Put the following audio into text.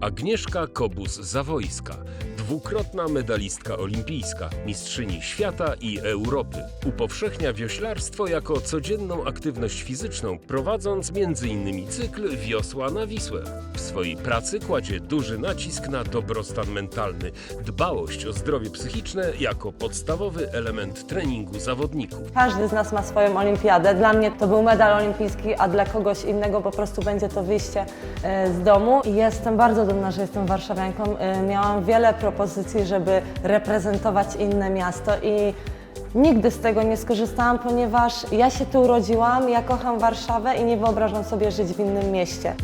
Agnieszka Kobus-Zawojska, dwukrotna medalistka olimpijska, mistrzyni świata i Europy. Upowszechnia wioślarstwo jako codzienną aktywność fizyczną, prowadząc m.in. cykl Wiosła na Wisłę. W swojej pracy kładzie duży nacisk na dobrostan mentalny, dbałość o zdrowie psychiczne jako podstawowy element treningu zawodników. Każdy z nas ma swoją olimpiadę. Dla mnie to był medal olimpijski, a dla kogoś innego po prostu będzie to wyjście e, z domu. I jestem bardzo dumna, że jestem warszawianką. E, Miałam wiele propozycji, żeby reprezentować inne miasto i nigdy z tego nie skorzystałam, ponieważ ja się tu urodziłam, ja kocham Warszawę i nie wyobrażam sobie żyć w innym mieście.